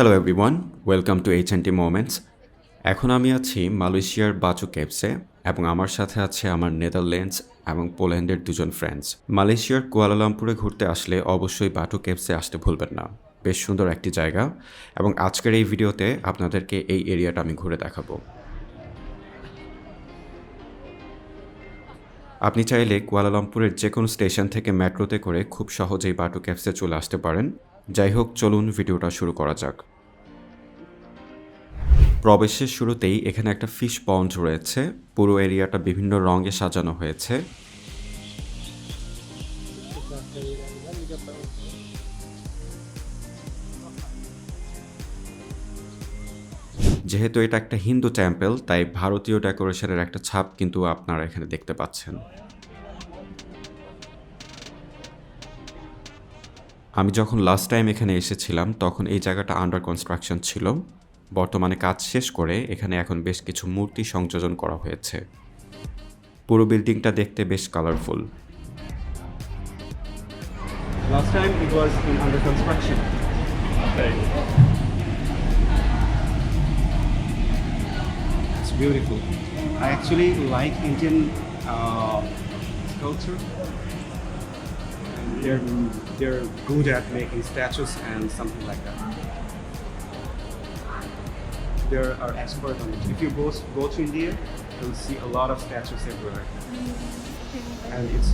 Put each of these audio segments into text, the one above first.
Hello everyone welcome to H T moments এখন আমি আছি মালয়েশিয়ার বাচু কেপসে এবং আমার সাথে আছে আমার নেদারল্যান্ডস এবং পোল্যান্ডের দুজন ফ্রেন্ডস মালয়েশিয়ার কুয়ালালামপুরে ঘুরতে আসলে অবশ্যই বাটু কেপসে আসতে ভুলবেন না। বেশ সুন্দর একটি জায়গা এবং আজকের এই ভিডিওতে আপনাদেরকে এই এরিয়াটা আমি ঘুরে দেখাবো। আপনি চাইলে কুয়ালালামপুরের যে কোনো স্টেশন থেকে মেট্রোতে করে খুব সহজেই বাটু ক্যাপসে চলে আসতে পারেন। যাই হোক, চলুন ভিডিওটা শুরু করা যাক। প্রবেশের শুরুতেই এখানে একটা ফিশ পন্ড রয়েছে। পুরো এরিয়াটা বিভিন্ন রঙে সাজানো হয়েছে। যেহেতু এটা একটা হিন্দু টেম্পল তাই ভারতীয় ডেকোরেশনের একটা ছাপ কিন্তু আপনারা এখানে দেখতে পাচ্ছেন। আমি যখন লাস্ট টাইম এখানে এসেছিলাম তখন এই জায়গাটা আন্ডার কনস্ট্রাকশন ছিল বর্তমানে কাজ শেষ করে এখানে এখন বেশ কিছু মূর্তি সংযোজন করা হয়েছে পুরো বিল্ডিংটা দেখতে বেশ colourful Last time it was in under construction. Okay. It's beautiful. I actually like Indian uh, sculpture. They're they're good at making statues and something like that. They are expert on it. If you go go to India, you'll see a lot of statues everywhere, and it's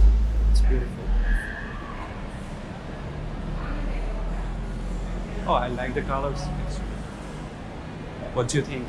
it's beautiful. Oh, I like the colors. What do you think?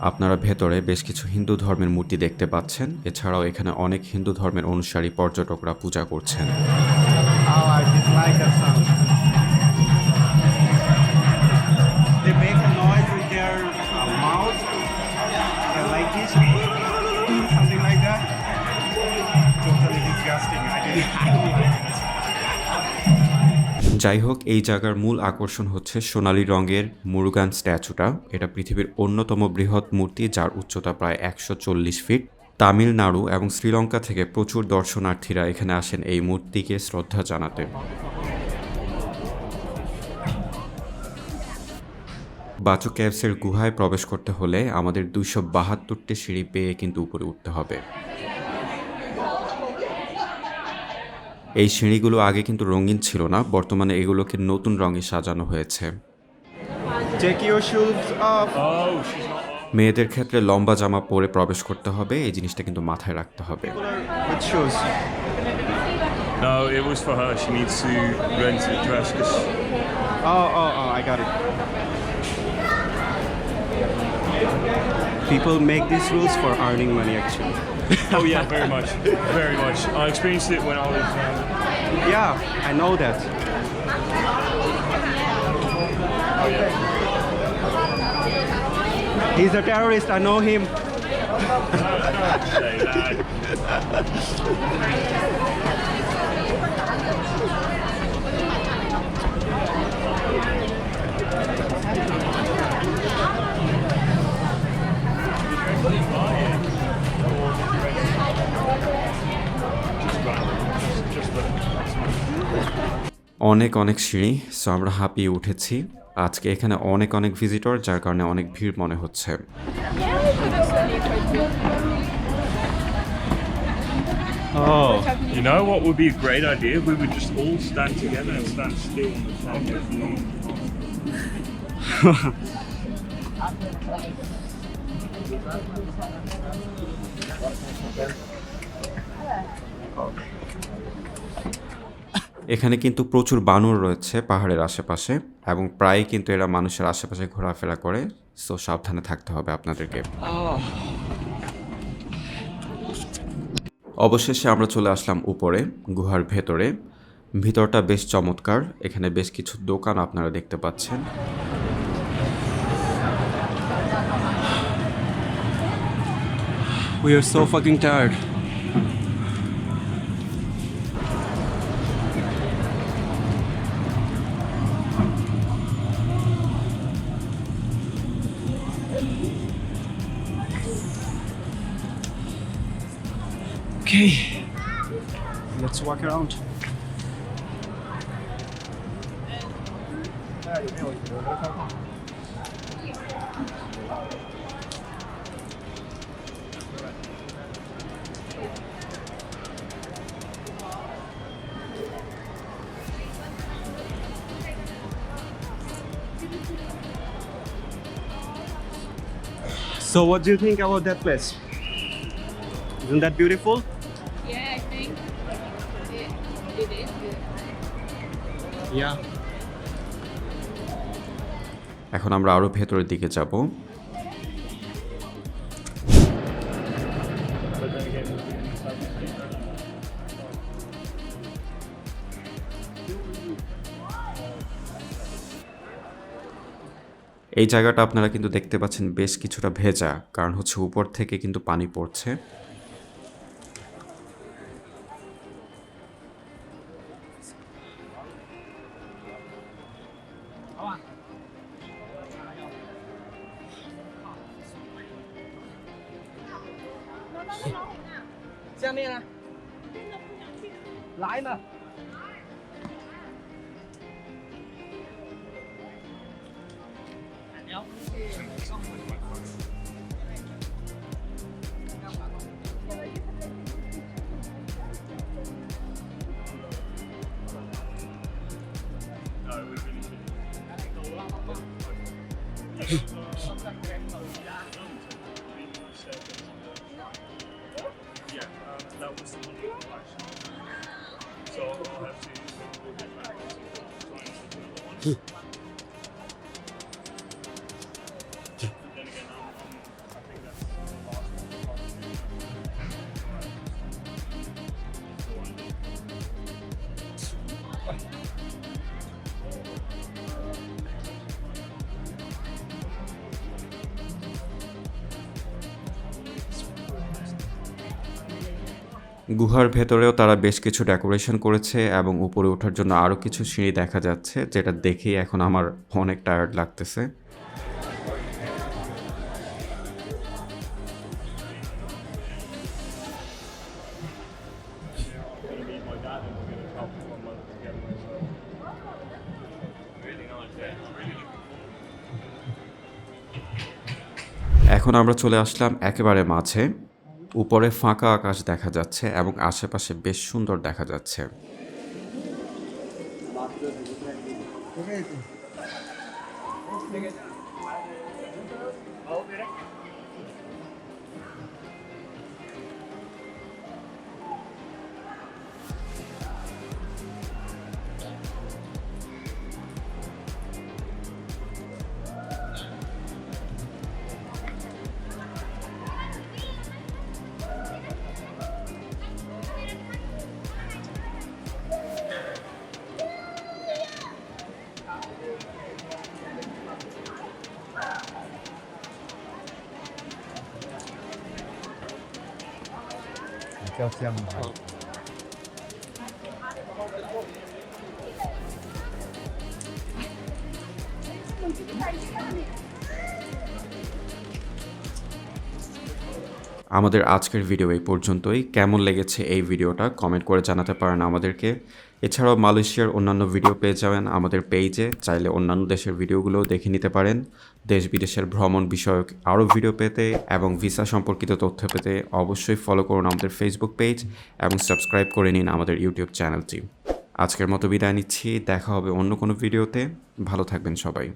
আপনারা ভেতরে বেশ কিছু হিন্দু ধর্মের মূর্তি দেখতে পাচ্ছেন। এছাড়াও এখানে অনেক হিন্দু ধর্মের অনুসারী পর্যটকরা পূজা করছেন। যাই হোক এই জায়গার মূল আকর্ষণ হচ্ছে সোনালী রঙের মুরুগান স্ট্যাচুটা। এটা পৃথিবীর অন্যতম বৃহৎ মূর্তি, যার উচ্চতা প্রায় একশো চল্লিশ ফিট, তামিলনাড়ু এবং শ্রীলঙ্কা থেকে প্রচুর দর্শনার্থীরা এখানে আসেন এই মূর্তিকে শ্রদ্ধা জানাতে। বাচু ক্যাবসের গুহায় প্রবেশ করতে হলে আমাদের দুইশো বাহাত্তরটি সিঁড়ি পেয়ে কিন্তু উপরে উঠতে হবে। এই সিঁড়িগুলো আগে কিন্তু রঙিন ছিল না বর্তমানে এগুলোকে নতুন রঙে সাজানো হয়েছে। মেয়েদের ক্ষেত্রে লম্বা জামা পরে প্রবেশ করতে হবে এই জিনিসটা কিন্তু মাথায় রাখতে হবে। People make these rules for earning money actually. Oh yeah, very much, very much. I experienced it when I was. Um, Yeah, I know that. oh yeah. He's a terrorist, I know him. Say অনেক অনেক সিঁড়ি so আমরা হাঁপিয়ে উঠেছি আজকে এখানে অনেক অনেক ভিজিটর যার কারণে অনেক ভিড় মনে হচ্ছে Oh. You know what would be a great idea? We would just all stand together and stand still on the front of the same এখানে কিন্তু প্রচুর বানর রয়েছে পাহাড়ের আশেপাশে এবং প্রায়ই কিন্তু এরা মানুষের আশেপাশে ঘোরাফেরা করে। সো সাবধানে থাকতে হবে আপনাদেরকে। অবশেষে আমরা চলে আসলাম উপরে, গুহার ভেতরে। ভিতরটা বেশ চমৎকার। এখানে বেশ কিছু দোকান আপনারা দেখতে পাচ্ছেন। We are so fucking tired. Okay, let's walk around. So, what do you think about that place? Isn't that beautiful? Yeah, I think it, it is good. Yeah. এখন আমরা আরও ভেতরের দিকে যাব এই জায়গাটা আপনারা কিন্তু দেখতে পাচ্ছেন বেশ কিছুটা ভেজা কারণ হচ্ছে উপর থেকে কিন্তু পানি পড়ছে 好吧。下面呢？来了。Bye. গুহার ভেতরেও তারা বেশ কিছু ডেকোরেশন করেছে এবং উপরে ওঠার জন্য আরও কিছু সিঁড়ি দেখা যাচ্ছে, যেটা দেখেই এখন আমার অনেক টায়ার্ড লাগতেছে। এখন আমরা চলে আসলাম একেবারে মাঝে। উপরে ফাঁকা আকাশ দেখা যাচ্ছে এবং আশেপাশে বেশ সুন্দর দেখা যাচ্ছে। আমাদের আজকের ভিডিও এই পর্যন্তই। কেমন লেগেছে এই ভিডিওটা কমেন্ট করে জানাতে পারেন আমাদেরকে। এছাড়াও মালয়েশিয়ার অন্যান্য ভিডিও পেয়ে যাবেন আমাদের পেজে চাইলে অন্যান্য দেশের ভিডিওগুলোও দেখে নিতে পারেন। দেশ বিদেশের ভ্রমণ বিষয়ক আরও ভিডিও পেতে এবং ভিসা সম্পর্কিত তথ্য পেতে অবশ্যই ফলো করুন আমাদের ফেসবুক পেজ এবং সাবস্ক্রাইব করে নিন আমাদের ইউটিউব চ্যানেলটি আজকের মতো বিদায় নিচ্ছি। দেখা হবে অন্য কোনো ভিডিওতে ভালো থাকবেন সবাই।